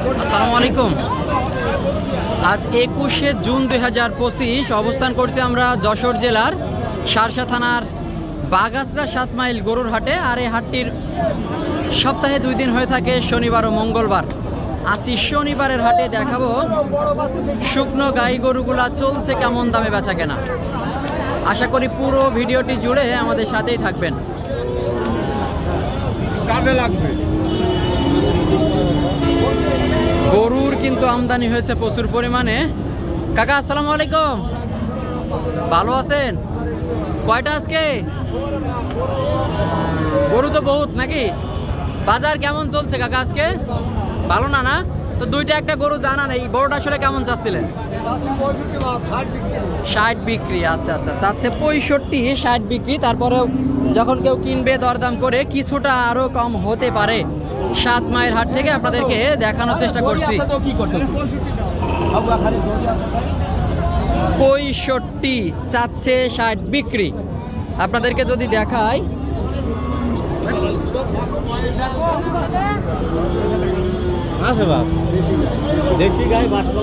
আসসালামু আলাইকুম। আজ একুশে জুন দুই হাজার পঁচিশ, অবস্থান করছি আমরা যশোর জেলার সারসা থানার বাগাসরা সাত মাইল গরুর হাটে, আর এই হাটটির সপ্তাহে দুই দিন হয়ে থাকে শনিবার ও মঙ্গলবার। আসি শনিবারের হাটে দেখাবো শুকনো গাই গরুগুলা চলছে কেমন দামে বেচা কেনা। আশা করি পুরো ভিডিওটি জুড়ে আমাদের সাথেই থাকবেন। কাজে লাগবে। কিন্তু আমদানি হয়েছে প্রচুর পরিমাণে। কাকা, আসসালামু আলাইকুম। ভালো আছেন? কয়টা আজকে? গরু তো বহুত নাকি? বাজার কেমন চলছে কাকা আজকে? ভালো না না? তো দুইটা একটা গরু জানা নেই বড়টা আসলে কেমন চাচ্ছিলেন? ষাট বিক্রি আচ্ছা আচ্ছা চাচ্ছে পঁয়ষট্টি, ষাট বিক্রি। তারপরেও যখন কেউ কিনবে দরদাম করে, কিছুটা আরও কম হতে পারে। সাত মাইল হাট থেকে আপনাদেরকে দেখানোর চেষ্টা করছি। পঁয়ষট্টি চাচ্ছে ষাট বিক্রি। আপনাদেরকে যদি দেখাই। আছে বাপ। দেশি গাই বাট না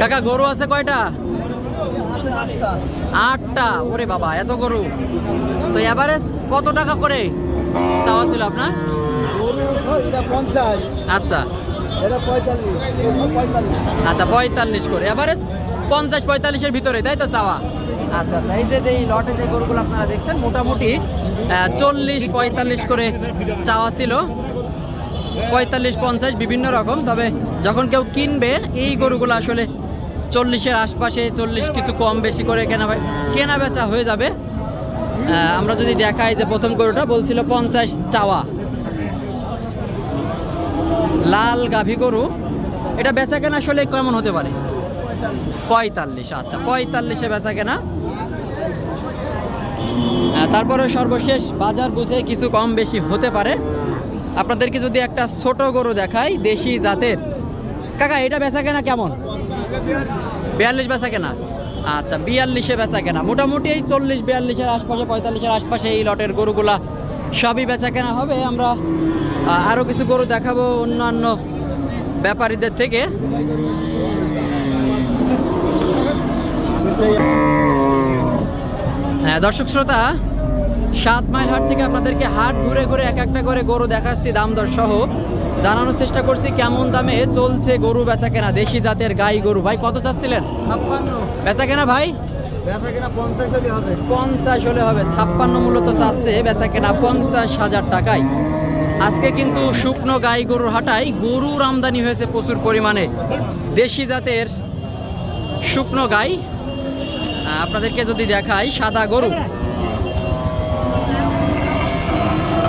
কাকা গরু আছে কয়টা? আটটা। ওরে বাবা এত গরু। তো এভারেজ কত টাকা করে চাওয়া ছিল আপনার? আচ্ছা। আচ্ছা পঁয়তাল্লিশ করে। এভারেজ পঞ্চাশ পঁয়তাল্লিশের ভিতরে তাই তো চাওয়া? আচ্ছা আচ্ছা এই যে যে এই লটে যে গরুগুলো আপনারা দেখছেন মোটামুটি চল্লিশ পঁয়তাল্লিশ করে চাওয়া ছিল। পঁয়তাল্লিশ পঞ্চাশ বিভিন্ন রকম। তবে যখন কেউ কিনবে এই গরুগুলো আসলে চল্লিশের আশপাশে চল্লিশ কিছু কম বেশি করে কেনা কেনা বেচা হয়ে যাবে। আমরা যদি দেখাই যে প্রথম গরুটা, বলছিল পঞ্চাশ চাওয়া। লাল গাভী গরু। এটা বেচা কেনা আসলে কেমন হতে পারে? পঁয়তাল্লিশ আচ্ছা পঁয়তাল্লিশে বেচা কেনা। তারপরে সর্বশেষ বাজার বুঝে কিছু কম বেশি হতে পারে। আপনাদেরকে যদি একটা ছোট গরু দেখাই, দেশি জাতের। কাকা, এটা বেচা কেনা কেমন? বিয়াল্লিশ বেচা কেনা? আচ্ছা বিয়াল্লিশে বেচা কেনা। মোটামুটি এই চল্লিশ বিয়াল্লিশের আশপাশে পঁয়তাল্লিশের আশপাশে এই লটের গরুগুলা সবই বেচা কেনা হবে। আমরা আহ, আরও কিছু গরু দেখাবো অন্যান্য ব্যাপারীদের থেকে। হ্যাঁ দর্শক শ্রোতা সাত মাইল হাট থেকে আপনাদেরকে হাট ঘুরে ঘুরে এক একটা করে গরু দেখাচ্ছি দাম দর সহ। জানানোর চেষ্টা করছি কেমন দামে চলছে গরু বেচা কেনা দেশি জাতের গাই গরু। ভাই কত চাচ্ছিলেন? ছাপ্পান্ন। বেচা কেনা ভাই পঞ্চাশ হলে হবে। ছাপ্পান্ন মূলত চাচ্ছে বেচা কেনা পঞ্চাশ হাজার টাকায়। আজকে কিন্তু শুকনো গাই গরুর হাটায় গরুর আমদানি হয়েছে প্রচুর পরিমাণে। দেশি জাতের শুকনো গাই আপনাদেরকে যদি দেখাই সাদা গরু।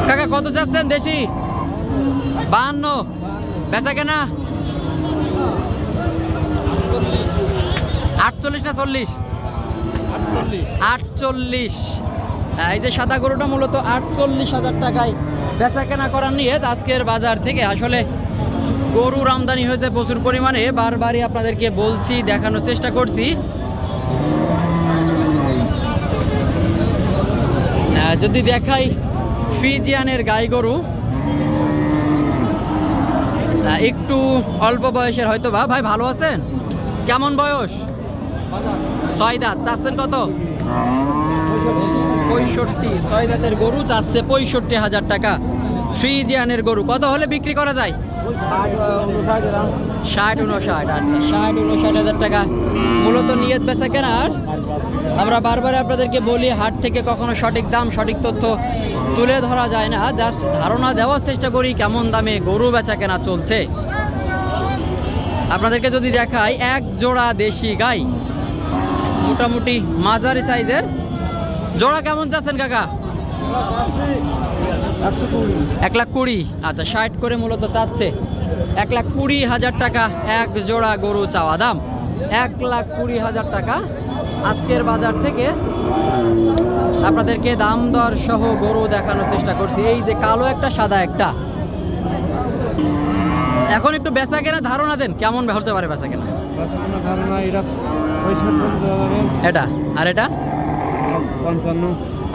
কাকা কত চাচ্ছেন দেশি? বাহান্ন। বেচা কেনা? আটচল্লিশ না চল্লিশ? আটচল্লিশ। এই যে সাদা গরুটা মূলত আটচল্লিশ হাজার টাকায় বেচা কেনা করার নিয়ে আজকের বাজার থেকে। আসলে গরুর আমদানি হয়েছে প্রচুর পরিমাণে। বারবারই আপনাদেরকে বলছি, দেখানোর চেষ্টা করছি। যদি দেখাই ফিজিয়ানের গাই গরু একটু অল্প বয়সের হয়তো বা। ভাই, ভালো আছেন? কেমন বয়স? ছয় দাঁত। চাচ্ছেন কত? পঁয়ষট্টি। ছয় দাঁতের গরু চাচ্ছে পঁয়ষট্টি হাজার টাকা। ফ্রিজিয়ানের গরু। কত হলে বিক্রি করা যায়? ষাট উনষাট আচ্ছা ষাট উনষাট হাজার টাকা। মূলত নিয়ত বেচা কেনার? আমরা বারবার আপনাদেরকে বলি, হাট থেকে কখনো সঠিক দাম, সঠিক তথ্য তুলে ধরা যায় না। জাস্ট ধারণা দেওয়ার চেষ্টা করি কেমন দামে গরু বেচা কেনা চলছে। আপনাদেরকে যদি দেখাই, এক জোড়া দেশি গাই, মোটামুটি মাঝারি সাইজের। জোড়া কেমন যাচ্ছেন কাকা? এক লাখ কুড়ি। আচ্ছা ষাট করে মূলত চাচ্ছে। এক লাখ কুড়ি হাজার টাকা, এক জোড়া গরু চাওয়া দাম। এক লাখ কুড়ি হাজার টাকা আজকের বাজার থেকে আপনাদেরকে দাম দর সহ গরু দেখানোর চেষ্টা করছি। এই যে কালো একটা সাদা একটা। এখন একটু বেচা কেনা ধারণা দেন কেমন হতে পারে বেচা কেনা? এটা আর এটা? পঞ্চান্ন।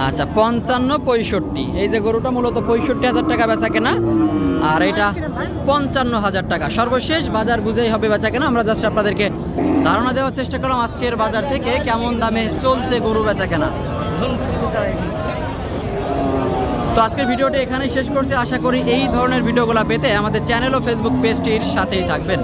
আচ্ছা পঞ্চান্ন পঁয়ষট্টি। এই যে গরুটা মূলত পঁয়ষট্টি হাজার টাকা বেচা কেনা, আর এটা পঞ্চান্ন হাজার টাকা। সর্বশেষ বাজার বুঝেই হবে বেচা কেনা। আমরা জাস্ট আপনাদেরকে ধারণা দেওয়ার চেষ্টা করলাম আজকের বাজার থেকে কেমন দামে চলছে গরু বেচা কেনা। তো আজকের ভিডিওটি এখানেই শেষ করছি। আশা করি এই ধরনের ভিডিওগুলো পেতে আমাদের চ্যানেল ও ফেসবুক পেজটির সাথেই থাকবেন।